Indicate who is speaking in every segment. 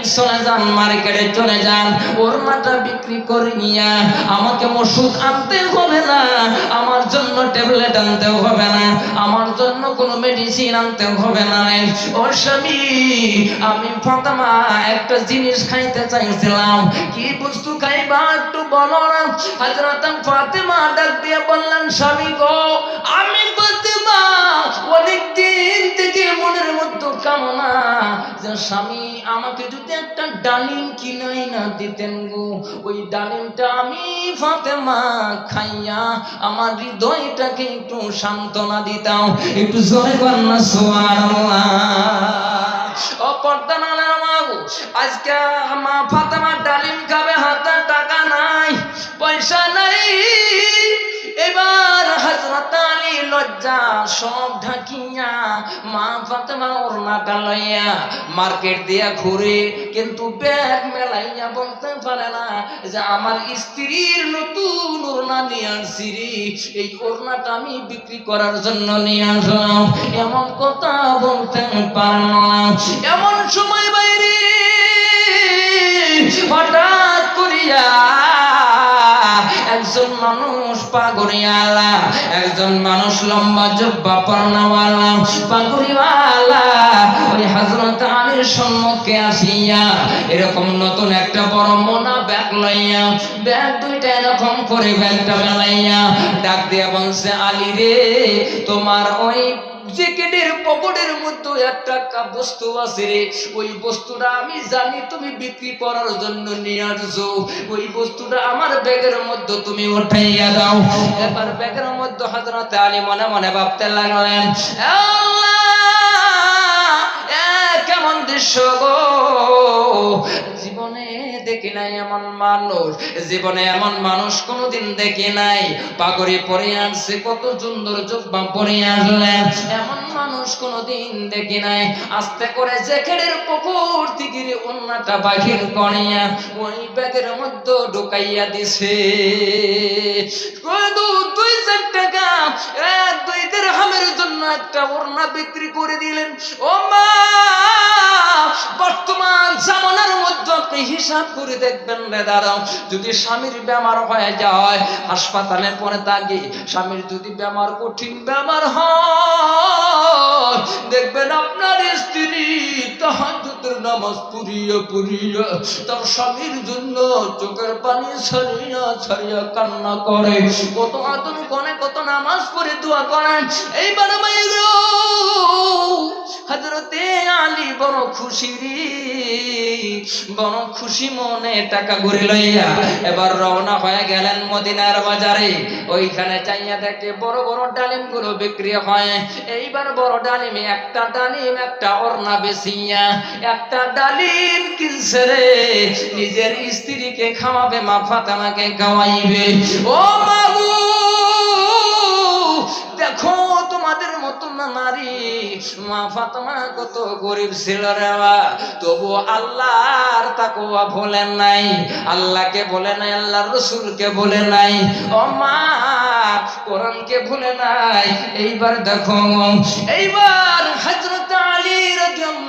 Speaker 1: আপনি চলে যান মার্কেটে চলে যান ওর মাথা বিক্রি করে নিয়ে আমাকে ওষুধ আনতে হবে না আমার জন্য ট্যাবলেট আনতে হবে না আমার জন্য কোনো মেডিসিন আনতে হবে না ও স্বামী আমি ফাতেমা একটা জিনিস খাইতে চাইছিলাম কি বস্তু খাইবা একটু বলো না হাজরাতাম ফাতেমা ডাক দিয়ে বললাম স্বামী গো আমি বলতে অনেক থেকে মনের মধ্যে কামনা যে স্বামী আমাকে যদি একটা ডালিম কিনাই না দিতেন গো ওই ডালিমটা আমি খাইয়া আমার হৃদয়টাকে একটু সান্ত্বনা দিতাম একটু জোরে সোয়ার অপর্দা না আজকে মা ফাতেমা ডালিম লজ্জা সব ঢাকিয়া মা ফাতেমা ওর নাটা লইয়া মার্কেট দিয়া ঘুরে কিন্তু ব্যাগ মেলাইয়া বলতে পারে না যে আমার স্ত্রীর নতুন ওড়না নিয়ে আনছি এই ওড়নাটা আমি বিক্রি করার জন্য নিয়ে আসলাম এমন কথা বলতে পারে না এমন সময় বাইরে হঠাৎ করিয়া একজন মানুষ পাগড়িওয়ালা একজন মানুষ লম্বা জব্বা পরনাওয়ালা পাগড়িওয়ালা ওই হযরত আলীর সম্মুখে আসিয়া এরকম নতুন একটা বড় মোনা ব্যাগ লইয়া ব্যাগ দুইটা এরকম করে ব্যাগটা মেলাইয়া ডাক দিয়া বলছে আলী রে তোমার ওই জ্যাকেটের পকেটের মধ্যে একটা বস্তু আছে রে ওই বস্তুটা আমি জানি তুমি বিক্রি করার জন্য নিয়ে আসছো ওই বস্তুটা আমার ব্যাগের মধ্যে তুমি উঠাইয়া দাও এবার ব্যাগের মধ্যে হজরত আলী মনে মনে ভাবতে লাগলেন কেমন দৃশ্য গো দেখি নাই এমন মানুষ জীবনে এমন মানুষ কোনদিন দেখি নাই পাগড়ি পরে আসছে কত সুন্দর জুব্বা পরে আসলে এমন মানুষ কোনদিন দেখি নাই আস্তে করে জ্যাকেটের পুকুর দিগির উন্নাটা বাহির কনিয়া ওই ব্যাগের মধ্যে ঢুকাইয়া দিছে দুই চার টাকা দুই জন্য একটা ওড়না বিক্রি করে দিলেন ও মা বর্তমান জামানার মধ্যে আপনি হিসাব করে দেখবেন যদি স্বামীর বেমার হয়ে যায় হাসপাতালে পরে তাকে স্বামীর যদি বেমার কঠিন বেমার হয় দেখবেন আপনার স্ত্রী নামাজ পুরিয়ে পুরিয়ে তার স্বামীর জন্য চোখের পানি ছাড়িয়া কান্না করে কত আদর করে কত নামাজ পড়ে দোয়া করেন এইবার মাইগ্রো বড় খুশি বড় খুশি মনে টাকা ঘুরে লইয়া এবার রওনা হয়ে গেলেন মদিনার বাজারে ওইখানে চাইয়া দেখে বড় বড় ডালিম গুলো বিক্রি হয় এইবার বড় ডালিমে একটা ডালিম একটা অর্ণা বেসিয়া একটা ডালিম কিনছে রে নিজের স্ত্রীকে খাওয়াবে মা ফাতামাকে খাওয়াইবে ও মা আমাদের মতো না নারী মা ফাতমা কত গরিব ছিল রে তবু আল্লাহর তাকুয়া বলে নাই আল্লাহকে বলে নাই আল্লাহর রসুলকে বলে নাই ও মা কোরআনকে ভুলে নাই এইবার দেখো এইবার হজরত আলীর জন্য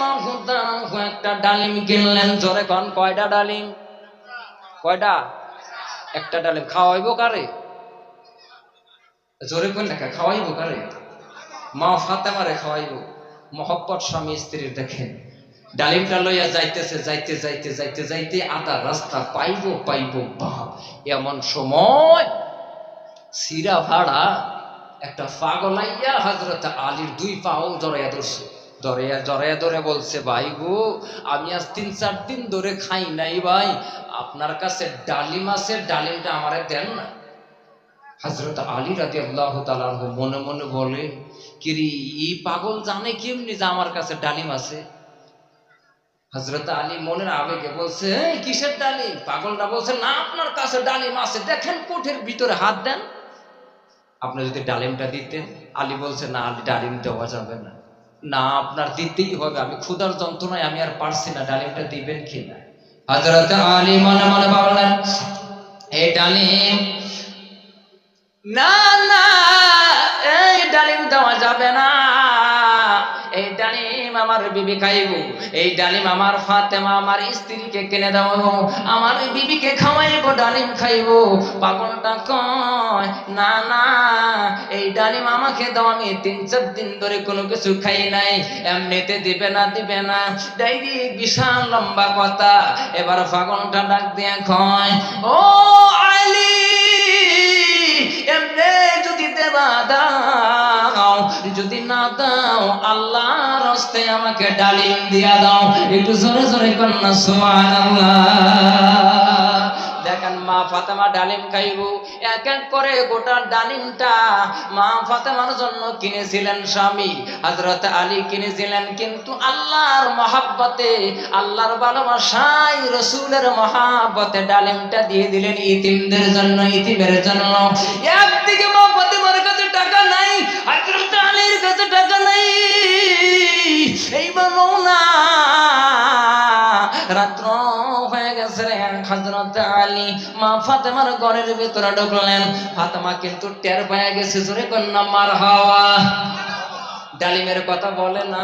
Speaker 1: একটা ডালিম কিনলেন জোরে কন কয়টা ডালিম কয়টা একটা ডালিম খাওয়াইবো কারে জোরে কোন লেখা খাওয়াইবো কারে মা ফাতেমারে খাওয়াইব মহব্বত স্বামী স্ত্রীর দেখেন ডালিমটা লইয়া যাইতেছে যাইতে যাইতে যাইতে যাইতে আধা রাস্তা পাইব পাইব বাপ এমন সময় সিরা ভাড়া একটা পাগলাইয়া হাজরত আলীর দুই পাও জড়াইয়া ধরছে ধরাইয়া জড়াইয়া ধরে বলছে ভাই গো আমি আজ তিন চার দিন ধরে খাই নাই ভাই আপনার কাছে ডালিম আছে ডালিমটা আমারে দেন না হজরত আলী রাতে আল্লাহ তালাহ মনে মনে বলে কিরি ই পাগল জানে কেমনি যে আমার কাছে ডালিম আছে হজরত আলী মনের আবেগে বলছে কিসের ডালিম পাগলটা বলছে না আপনার কাছে ডালিম আছে দেখেন কোঠের ভিতরে হাত দেন আপনি যদি ডালিমটা দিতেন আলী বলছে না আলী ডালিম দেওয়া যাবে না না আপনার দিতেই হবে আমি ক্ষুধার যন্ত্রণায় আমি আর পারছি না ডালিমটা দিবেন কিনা হজরত আলী মনে মনে বললেন এই ডালিম না না এই ডালিম দেওয়া যাবে না এই ডালিম আমার বিবি খাইব এই ডালিম আমার ফাতেমা আমার স্ত্রীকে কিনে দেওয়াব আমার বিবিকে খাওয়াইব ডালিম খাইব পাগলটা কয় না না এই ডালিম আমাকে দাও আমি তিন চার দিন ধরে কোনো কিছু খাই নাই এমনিতে দিবে না দিবে না ডাইরি বিশাল লম্বা কথা এবার পাগলটা ডাক দিয়ে খয় ও আইলি কেমনে যদি দেবা দাও যদি না দাও আল্লাহ রস্তে আমাকে ডালিম দিয়া দাও একটু জোরে জোরে কন্যা আল্লাহ মা ফাতেমা ডালিম এক এক করে গোটা ডালিমটা মা ফাতেমার জন্য কিনেছিলেন স্বামী হজরত আলী কিনেছিলেন কিন্তু আল্লাহর মহাব্বতে আল্লাহর ভালোবাসায় রসুলের মহাব্বতে ডালিমটা দিয়ে দিলেন ইতিমদের জন্য ইতিমের জন্য একদিকে মা ফাতেমার কাছে টাকা নাই হজরত আলীর কাছে টাকা নাই ফাতেমার ঘরের ভেতরে ঢুকলেন ফাতেমা কিন্তু টের পায়ে গেছে জোরে কন্যা মার হাওয়া ডালিমের কথা বলে না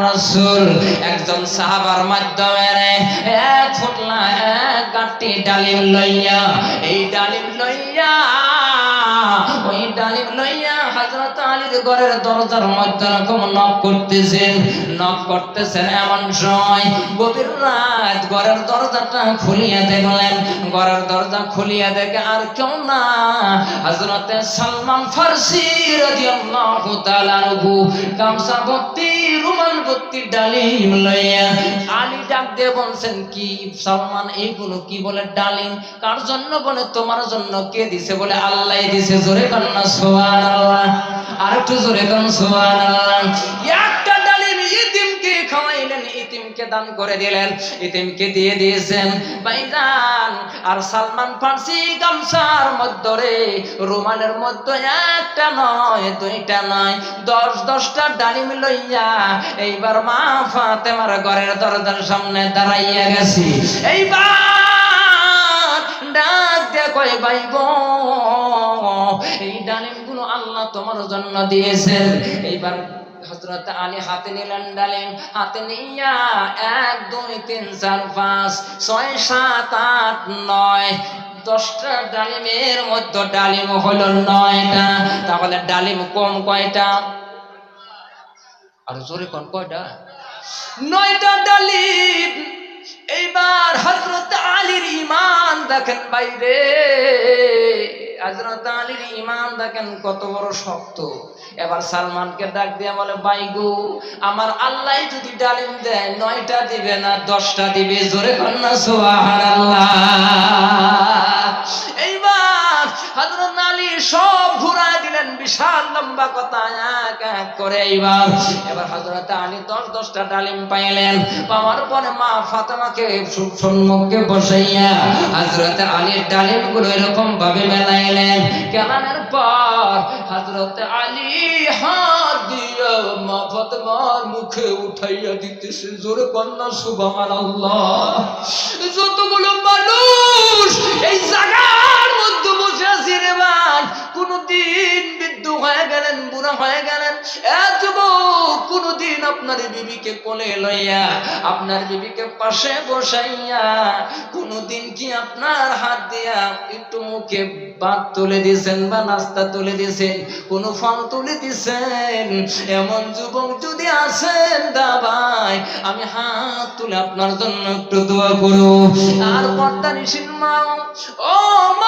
Speaker 1: রাসুল একজন সাহাবার মাধ্যমে রে এক ফুটলা এক গাটি ডালিম লইয়া এই ডালিম লইয়া ওই ডালিম লইয়া হযরত আলীর ঘরের দরজার মধ্যে রকম নক করতেছেন নক করতেছেন এমন সময় গভীর রাত ঘরের দরজাটা খুলিয়া দেখলেন ঘরের দরজা খুলিয়া দেখে আর কেউ না হযরতে সালমান ফারসি রাদিয়াল্লাহু তাআলা আনহু কামসা ভর্তি রুমাল ভর্তি ডালিম লইয়া আলী ডাক বলছেন কি সালমান এইগুলো কি বলে ডালিম কার জন্য বলে তোমার জন্য কে দিছে বলে আল্লাহ দিছে জোরে কান্না সোয়ান আল্লাহ আর একটু জোরে কান সোয়ান আল্লাহ ইতিমকে দান করে দিলেন ইতিমকে দিয়ে দিয়েছেন ভাইজান আর সালমান ফার্সি গামসার মধ্যে রুমালের মধ্যে একটা নয় দুইটা নয় দশ দশটা ডালিম লইয়া এইবার মা ফাতেমার ঘরের দরজার সামনে দাঁড়াইয়া গেছি এইবার ডাক দেখো ভাই এই ডালিমগুলো আল্লাহ তোমার জন্য দিয়েছেন এইবার হজরত আলী হাতে নিলেন ডালেন হাতে নিয়া এক দুই তিন চার পাঁচ ছয় সাত আট নয় দশটা ডালিমের মধ্যে ডালিম হলো নয়টা তাহলে ডালিম কম কয়টা আর জোরে কম কয়টা নয়টা ডালিম এইবার হজরত আলীর ইমান দেখেন বাইরে হজরত আলীর ইমান দেখেন কত বড় শক্ত এবার সালমানকে ডাক দিয়ে বলে বাইগু আমার আল্লাহ যদি ডালিম দেয় নয়টা দিবে না দশটা দিবে জোরে কন্যা সোহার আল্লাহ এইবার হজরত বললেন বিশাল লম্বা কথা এক এক করে এইবার এবার হজরত আলী দশ দশটা ডালিম পাইলেন পাওয়ার পরে মা ফাতেমাকে সম্মুখে বসাইয়া হজরত আলীর ডালিম গুলো এরকম ভাবে মেলাইলেন কেনানের পর হজরত আলী হাত দিয়ে মা ফাতেমার মুখে উঠাইয়া দিতে সে জোরে কন্যা সুবামার আল্লাহ যতগুলো মানুষ এই জায়গার মধ্যে কোন কোনদিন হয়ে গেলেন বুড়া হয়ে গেলেন কোনদিন আপনার বিবিকে কোলে লইয়া আপনার বিবিকে পাশে বসাইয়া কোনদিন কি আপনার হাত দিয়া একটু মুখে তুলে দিছেন বা নাস্তা তুলে কোনো ফল তুলে দিছেন এমন যুবক যদি আছেন দাবাই আমি হাত তুলে আপনার জন্য একটু দোয়া করো আর পর্দা নিশিন মা ও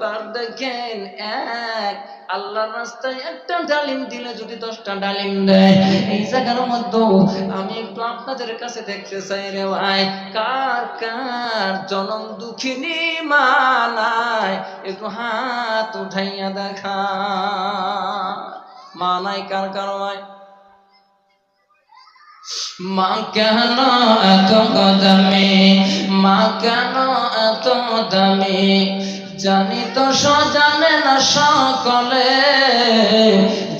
Speaker 1: ব্যাপার দেখেন এক রাস্তায় একটা ডালিম দিলে যদি দশটা ডালিম দেয় এই জায়গার মধ্যে আমি একটু আপনাদের কাছে দেখতে চাই রে ভাই কার কার জনম দুঃখিনী মানায় একটু হাত উঠাইয়া দেখা মানায় কার কার মা কেন এত কদমে মা কেন এত দামি জানি তো সজানে না সকলে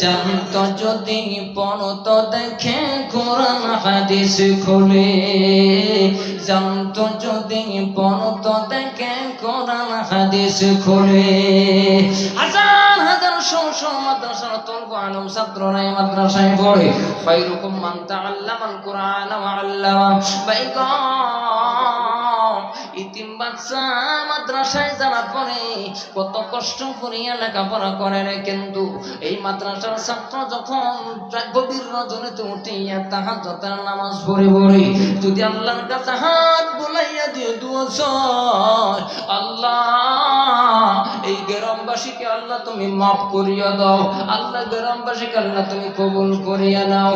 Speaker 1: জানত যদি তো দেখে কোরআন হাদিস খুলে জানত যদি তো দেখে কোরআন হাদিস খুলে হাজার মাদ্রাসায় পড়ে বাইরকম মানতে আল্লাহ মান কোরআন আল্লাহ ইতিম বাচ্চা মাদ্রাসায় যারা পড়ে কত কষ্ট করিয়া লেখাপড়া করে কিন্তু এই মাদ্রাসার ছাত্র যখন গভীর উঠিয়া তাহার নামাজ পড়ে পড়ে যদি আল্লাহর কাছে হাত দিয়ে দুয়াস আল্লাহ এই গ্রামবাসীকে আল্লাহ তুমি মাফ করিয়া দাও আল্লাহ গ্রামবাসীকে আল্লাহ তুমি কবুল করিয়া নাও